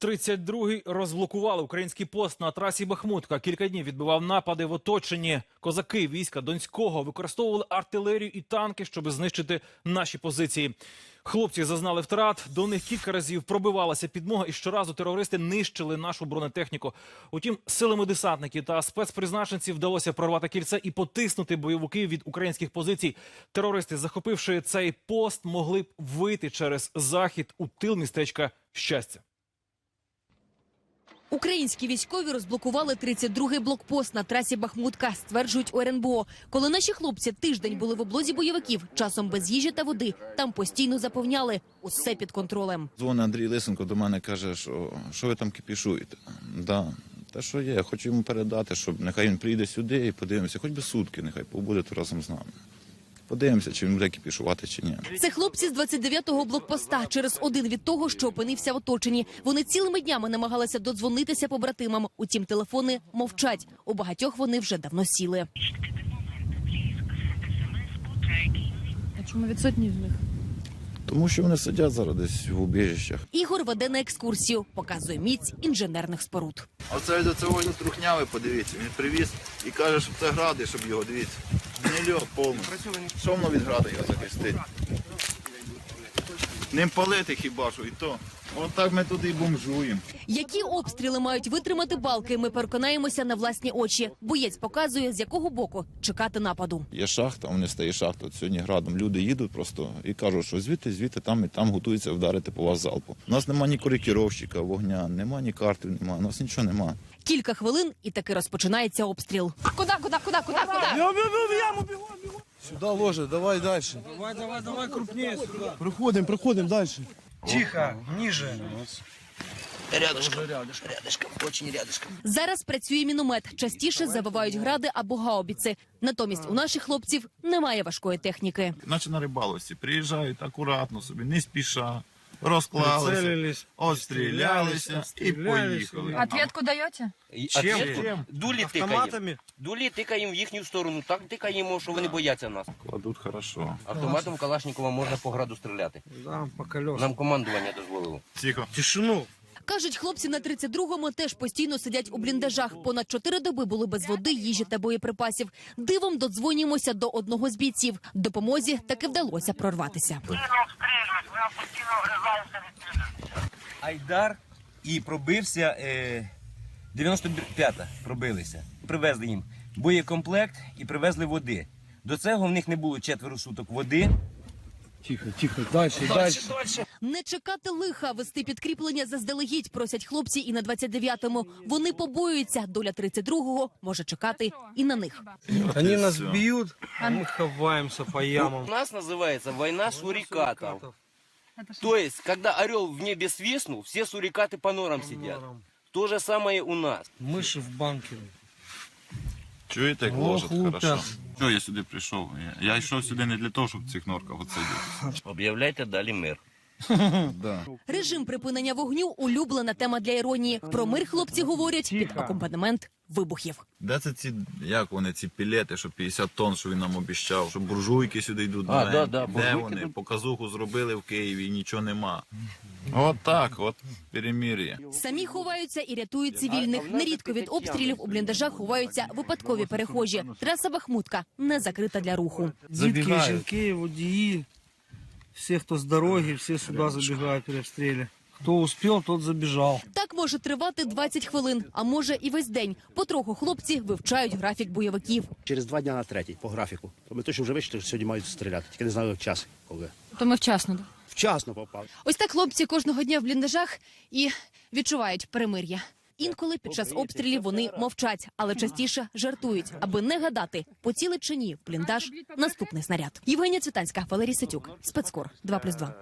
32-й розблокували український пост на трасі Бахмутка. Кілька днів відбивав напади в оточенні. Козаки війська Донського використовували артилерію і танки, щоб знищити наші позиції. Хлопці зазнали втрат. До них кілька разів пробивалася підмога, і щоразу терористи нищили нашу бронетехніку. Утім, силами десантників та спецпризначенців вдалося прорвати кільце і потиснути бойовиків від українських позицій. Терористи, захопивши цей пост, могли б вийти через захід у тил містечка щастя. Українські військові розблокували 32-й блокпост на трасі Бахмутка, стверджують у. Коли наші хлопці тиждень були в облозі бойовиків, часом без їжі та води, там постійно заповняли усе під контролем. Дзвонить Андрій Лисенко до мене каже, що, що ви там кипішуєте. Да. Та що є, хочу йому передати, щоб нехай він прийде сюди і подивимося, хоч би сутки, нехай побуде разом з нами. Подивимося, чи він буде кіпішувати, чи ні. Це хлопці з 29-го блокпоста через один від того, що опинився в оточенні. Вони цілими днями намагалися додзвонитися побратимам. Утім, телефони мовчать. У багатьох вони вже давно сіли. А чому відсутні з них? Тому що вони сидять зараз десь в убіжищах. Ігор веде на екскурсію, показує міць інженерних споруд. Оце до цього трухнявий, подивіться, він привіз і каже, що це гради, щоб його дивіться. Гнильок повний. Що воно від гради його захистить? Ним палити хіба що і то. Отак ми туди і бомжуємо. Які обстріли мають витримати балки? Ми переконаємося на власні очі. Боєць показує, з якого боку чекати нападу. Є шахта, вони стає шахта. От сьогодні градом люди їдуть просто і кажуть, що звідти, звідти, там і там готуються вдарити по вас залпу. У нас нема ні коректировщика, вогня, нема ні картів, нема, у нас нічого нема. Кілька хвилин, і таки розпочинається обстріл. Куди, куди, куди, куди, куди? Сюда ложи, давай дальше. Давай, давай, давай крупнее сюда. Проходим, проходим дальше. Тихо, ниже. Зараз працює міномет. Частіше завивають гради або гаубіци. Натомість у наших хлопців немає важкої техніки. Наче на рибалості. Приїжджають акуратно собі, не спіша, розклалися, Прицелились. отстрілялися і поїхали. Ответку даєте? Чем? Чем? Дулі тикаємо. Автоматами? Дулі тикаємо в їхню сторону. Так тикаємо, що вони бояться нас. Кладуть хорошо. Автоматом Калашникова можна по граду стріляти. Да, по колесам. Нам командування дозволило. Тихо. Тишину. Кажуть, хлопці на 32-му теж постійно сидять у бліндажах. Понад чотири доби були без води, їжі та боєприпасів. Дивом додзвонюємося до одного з бійців. Допомозі таки вдалося прорватися. Айдар і пробився е, 95-та пробилися. Привезли їм боєкомплект і привезли води. До цього в них не було четверо суток води. Тихо, тихо, дальше, дальше. Не чекати лиха, вести підкріплення заздалегідь просять хлопці і на 29-му. Вони побоюються. Доля 32-го може чекати і на них. Они нас всё. бьют, а мы ховаемся по У У ямам. нас называется война сурикатов. То есть, когда орел в небе свистнул, все сурикаты по норам сидят. То же самое у нас. Мыши в банке. Чуєте, як ложат, хорошо? Чого я сюди прийшов? Я, я йшов сюди не для того, щоб в цих норках отсидіти. Об'являйте далі мир. Да. Режим припинення вогню улюблена тема для іронії. Про мир хлопці говорять під акомпанемент вибухів. Де це ці, як вони, ці пілети, що 50 тонн, що він нам обіщав, що буржуйки сюди йдуть. А, да, да, Де вони? тут. Показуху зробили в Києві і нічого нема. От так, от перемір'я. Самі ховаються і рятують цивільних. Нерідко від обстрілів у бліндажах ховаються випадкові перехожі. Траса Бахмутка не закрита для руху. Дітки, жінки, водії, все, хто з дороги, всі сюди забігають при обстрілі. Хто успів, тот забіжав. Так може тривати 20 хвилин, а може і весь день. Потроху хлопці вивчають графік бойовиків. Через два дня на третій по графіку. То Ми точно вже вийшли, що сьогодні мають стріляти. Тільки не знаю час, коли. То ми вчасно. да? Вчасно попав. Ось так хлопці кожного дня в бліндажах і відчувають перемир'я. Інколи під час обстрілів вони мовчать, але частіше жартують, аби не гадати, поцілить чи ні в бліндаж наступний снаряд. Євгенія Цвітанська, Валерій Сетюк, спецкор 2+,2.